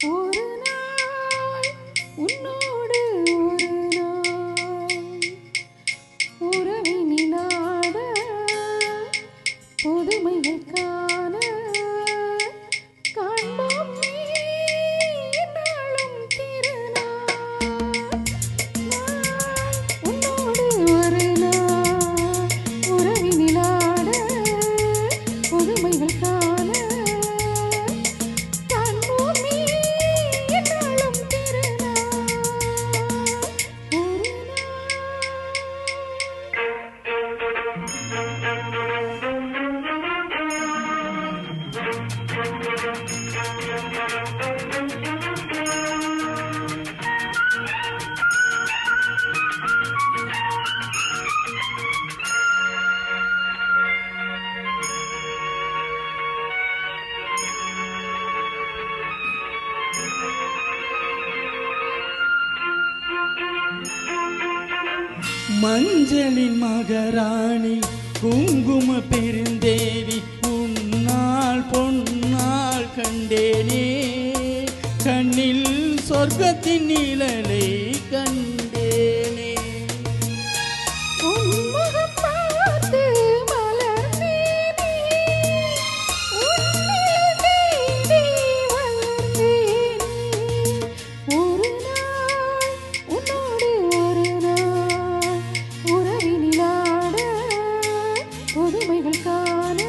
ஒரு நாள் உன்னோட மஞ்சளின் மகராணி குங்கும பெருந்தேவி உன்னால் பொன்னால் கண்டேனே. கண்ணில் சொர்க்கத்தின் நிழலை கண் கனவுகள் காண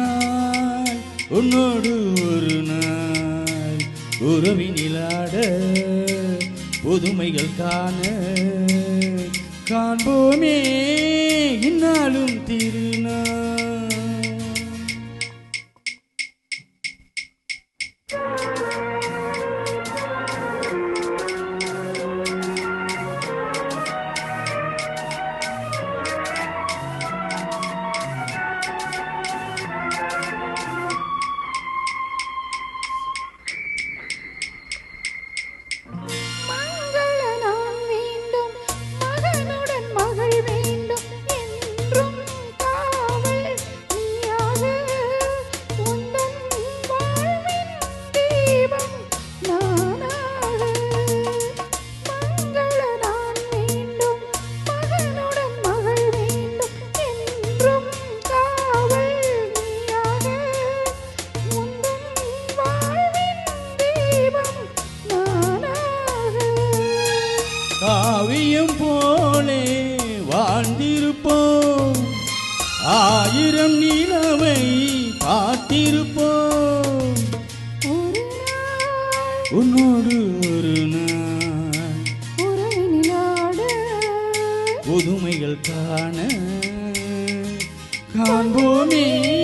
நாள் உன்னோடு ஒரு நாள். உறவினிலாட புதுமைகள் காண காண்போமே இந்நாளும் திருநாள். பார்த்திருப்போம். ஆயிரம் நிலவை பார்த்திருப்போம். உன்னோடு ஒரு நாள். புதுமைகள் காண காண்போமே.